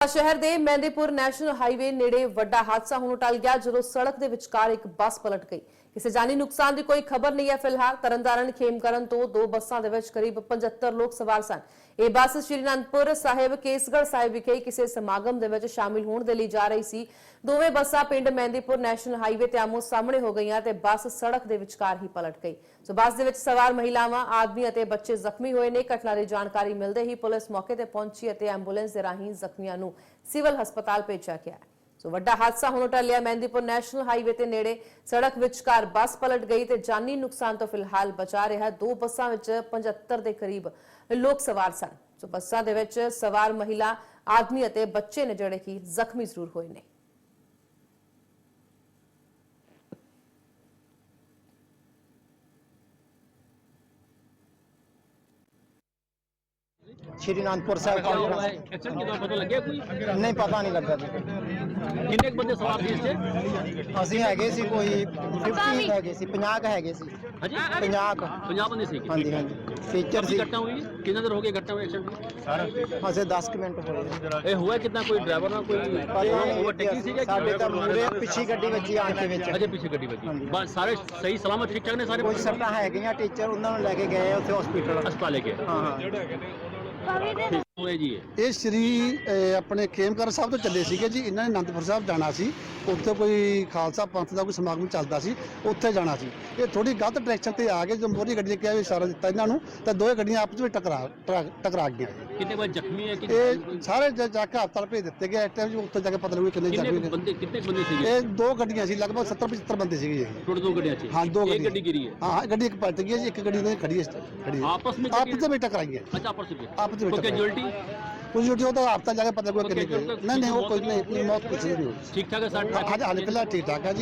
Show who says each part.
Speaker 1: ਸ਼ਹਿਰ ਦੇ Mehndipur national highway ਨੇੜੇ ਵੱਡਾ ਹਾਦਸਾ ਹੁਣ ਟਲ ਗਿਆ, ਜਦੋਂ ਸੜਕ ਦੇ ਵਿਚਕਾਰ ਇੱਕ ਬੱਸ ਪਲਟ ਗਈ। ਕਿਸੇ ਜਾਨੀ ਨੁਕਸਾਨ ਦੀ ਕੋਈ ਖਬਰ ਨਹੀਂ ਹੈ ਫਿਲਹਾਲ। ਤਰਨਤਾਰਨ ਖੇਮਕਰਨ ਤੋਂ ਦੋ ਬੱਸਾਂ ਦੇ ਵਿੱਚ ਕਰੀਬ 75 ਲੋਕ ਸਵਾਰ ਸਨ। ਇਹ ਬੱਸ ਸ਼੍ਰੀ ਅਨੰਦਪੁਰ ਸਾਹਿਬ, ਕੇਸਗੜ੍ਹ ਸਾਹਿਬ ਵਿਖੇ ਕਿਸੇ ਸਮਾਗਮ ਦੇ ਵਿੱਚ ਸ਼ਾਮਿਲ ਹੋਣ ਦੇ ਲਈ ਜਾ ਰਹੀ ਸੀ। ਦੋਵੇਂ ਬੱਸਾਂ ਪਿੰਡ ਮਹਿੰਦੀਪੁਰ ਨੈਸ਼ਨਲ ਹਾਈਵੇ ਤੇ ਆਮੋ ਸਾਹਮਣੇ ਹੋ ਗਈਆਂ ਤੇ ਬੱਸ ਸੜਕ ਦੇ ਵਿਚਕਾਰ ਹੀ ਪਲਟ ਗਈ। ਸੋ ਬੱਸ ਦੇ ਵਿੱਚ ਸਵਾਰ ਮਹਿਲਾਵਾਂ, ਆਦਮੀ ਅਤੇ ਬੱਚੇ ਜ਼ਖਮੀ ਹੋਏ ਨੇ। ਘਟਨਾ ਦੀ ਜਾਣਕਾਰੀ ਮਿਲਦੇ ਹੀ ਪੁਲਿਸ ਮੌਕੇ ਤੇ ਪਹੁੰਚੀ ਅਤੇ ਐਂਬੂਲੈਂਸ ਦੇ ਰਾਹੀਂ ਜ਼ਖਮੀਆਂ ਨੂੰ ਸਿਵਲ ਹਸਪਤਾਲ ਭੇਜਿਆ ਗਿਆ ਸੋ ਵੱਡਾ ਹਾਦਸਾ ਹੋਣ ਟਲਿਆ ਮਹਿੰਦੀਪੁਰ ਨੈਸ਼ਨਲ ਹਾਈਵੇ ਤੇ ਨੇੜੇ। ਸੜਕ ਵਿਚਕਾਰ ਬੱਸ ਪਲਟ ਗਈ ਤੇ ਜਾਨੀ ਨੁਕਸਾਨ ਤੋਂ ਫਿਲਹਾਲ ਬਚਾ ਰਿਹਾ। ਦੋ ਬੱਸਾਂ ਵਿੱਚ 75 ਦੇ ਕਰੀਬ ਲੋਕ ਸਵਾਰ ਸਨ। ਸੋ ਬੱਸਾਂ ਦੇ ਵਿੱਚ ਸਵਾਰ ਮਹਿਲਾ, ਆਦਮੀ ਅਤੇ ਬੱਚੇ ਨੇ ਜਿਹੜੇ ਕਿ ਜ਼ਖਮੀ ਜ਼ਰੂਰ ਹੋਏ ਨੇ।
Speaker 2: ਸ਼੍ਰੀ ਅਨੰਦਪੁਰ ਸਾਹਿਬ
Speaker 3: ਕਿਦਾਂ ਪਤਾ ਲੱਗਿਆ ਕੋਈ?
Speaker 2: ਨਹੀਂ ਪਤਾ ਨਹੀਂ ਲੱਗਾ ਜੀ।
Speaker 3: ਕਿੰਨੇ ਕੁ ਬੰਦੇ ਸਵਾਰ ਸੀ ਇਸ
Speaker 2: ਅਸੀਂ ਹੈਗੇ ਸੀ ਕੋਈ 50 ਹੈਗੇ ਸੀ 50 ਕੁ ਹੈਗੇ ਸੀ।
Speaker 3: ਹਾਂਜੀ?
Speaker 2: 50 ਕੁ।
Speaker 3: 50 ਬੰਦੇ ਸੀ
Speaker 2: ਹਾਂਜੀ ਹਾਂਜੀ। ਟੀਚਰ ਸੀ।
Speaker 3: ਘਟਨਾ ਹੋਈ ਕਿੰਨਾ ਦੇਰ ਹੋ ਗਿਆ ਘਟਨਾ ਹੋਈ ਐਕਸੀਡੈਂਟ
Speaker 2: ਅਸੀਂ 10 ਕੁ ਮਿੰਟ ਹੋਏ
Speaker 3: ਇਹ ਹੋਇਆ ਕਿਦਾਂ? ਕੋਈ ਡਰਾਈਵਰ ਨਾਲ ਕੋਈ
Speaker 2: ਪਤਾ ਨਹੀਂ।
Speaker 3: ਓਵਰਟੇਕਿੰਗ ਸੀ ਜਾਂ
Speaker 2: ਸਾਡੇ ਤਾਂ ਮੂਰੇ ਪਿੱਛੇ ਗੱਡੀ ਵੱਜੀ ਆਣ ਕੇ ਵਿੱਚ।
Speaker 3: ਅਜੇ ਪਿੱਛੇ ਗੱਡੀ ਵੱਜੀ। ਬਸ ਸਾਰੇ ਸਹੀ ਸਲਾਮਤ ਠੀਕ ਠਾਕ ਨੇ ਸਾਰੇ
Speaker 2: ਕੁਝ ਸੱਟਾਂ ਹੈਗੀਆਂ ਟੀਚਰ ਉਹਨਾਂ ਨੂੰ ਲੈ ਕੇ ਗਏ ਉੱਥੇ ਹਸਪੀਟਲ
Speaker 3: ਹਸਪਤਾਲ ਲੈ ਕੇ
Speaker 2: ਹਾਂ ਹਾਂ।
Speaker 3: ਠੀਕ ਹੋਇਆ ਜੀ ਇਹ?
Speaker 4: ਇਹ ਸ਼੍ਰੀ ਅਹ, ਆਪਣੇ ਖੇਮਕਰ ਸਾਹਿਬ ਤੋਂ ਚੱਲੇ ਸੀਗੇ ਜੀ। ਇਹਨਾਂ ਨੇ ਅਨੰਦਪੁਰ ਸਾਹਿਬ ਜਾਣਾ ਸੀ। ਉੱਥੇ ਕੋਈ ਖਾਲਸਾ ਪੰਥ ਦਾ ਕੋਈ ਸਮਾਗਮ ਚੱਲਦਾ ਸੀ ਉੱਥੇ ਜਾਣਾ ਸੀ। ਇਹ ਥੋੜੀ ਗਲਤ ਡਾਇਰੈਕਸ਼ਨ ਤੇ ਆ ਗਏ। ਜਦੋਂ ਮੋਰੀ ਗੱਡੀ ਨੇ ਕਿਹਾ ਵੀ ਇਸ਼ਾਰਾ ਦਿੱਤਾ ਇਹਨਾਂ ਨੂੰ ਤਾਂ ਦੋਵੇਂ ਗੱਡੀਆਂ ਆਪਸ ਵਿੱਚ ਟਕਰਾ ਟਰਾ- ਟਕਰਾ ਗਈਆਂ।
Speaker 3: ਕਿੰਨੇ ਵਾਰ ਜ਼ਖਮੀ ਹੈ ਕਿ
Speaker 4: ਇਹ ਸਾਰੇ ਜਾ ਜਾ ਕੇ ਹਸਪਤਾਲ ਭੇਜ ਦਿੱਤੇ ਗਏ। ਇਸ ਟਾਈਮ ਉੱਥੇ ਜਾ ਕੇ ਪਤਾ ਲੱਗੂ ਕਿੰਨੇ
Speaker 3: ਕਿੰਨੇ
Speaker 4: ਜ਼ਖਮੀ ਨੇ।
Speaker 3: ਬੰਦੇ ਕਿੰਨੇ ਬੰਦੇ ਸੀਗੇ?
Speaker 4: ਇਹ ਦੋ ਗੱਡੀਆਂ ਸੀ ਲਗਭਗ 70 75 ਬੰਦੇ ਸੀਗੇ ਜੀ।
Speaker 3: ਟੋਟਲ ਦੋ ਗੱਡੀਆਂ 'ਚ?
Speaker 4: ਹਾਂ ਦੋ
Speaker 3: ਇੱਕ
Speaker 4: ਗੱਡੀਆਂ।
Speaker 3: ਗੱਡੀ ਗਿਰੀ ਹੈ?
Speaker 4: ਹਾਂ ਹਾਂ ਗੱਡੀ ਇੱਕ ਪਲਟ ਗਈ ਹੈ ਜੀ ਇੱਕ ਗੱਡੀ ਨੇ ਖੜੀ ਹੈ ਖੜੀ ਹੈ।
Speaker 3: ਆਪਸ ਵਿੱਚ
Speaker 4: ਆਪਸ ਵਿੱਚ ਟਕਰਾਈਆਂ।
Speaker 3: ਅੱਛਾ ਆਪਸ ਵਿੱਚ।
Speaker 4: ਆਪਸ ਵਿੱਚ
Speaker 3: ਕੋਈ। ਕੈਜੁਅਲਟੀ
Speaker 4: ਕੁਝ ਜੋ ਉਹ ਤਾਂ ਹਸਪਤਾਲ ਜਾ ਕੇ ਪਤਾ ਲੱਗੂ ਕਿੰਨੇ ਕੁ- ਨਹੀਂ ਨਹੀਂ ਉਹ ਕੋਈ ਨਹੀਂ ਨਹੀਂ, ਮੌਤ ਕੁਛ ਨਹੀਂ ਹੋਈ
Speaker 3: ਠੀਕ ਠਾਕ ਹੈ ਸਾਡੇ
Speaker 4: ਅੱਜ ਹਾਲੇ ਫਿਲਹਾਲ ਠੀਕ ਠਾਕ ਹੈ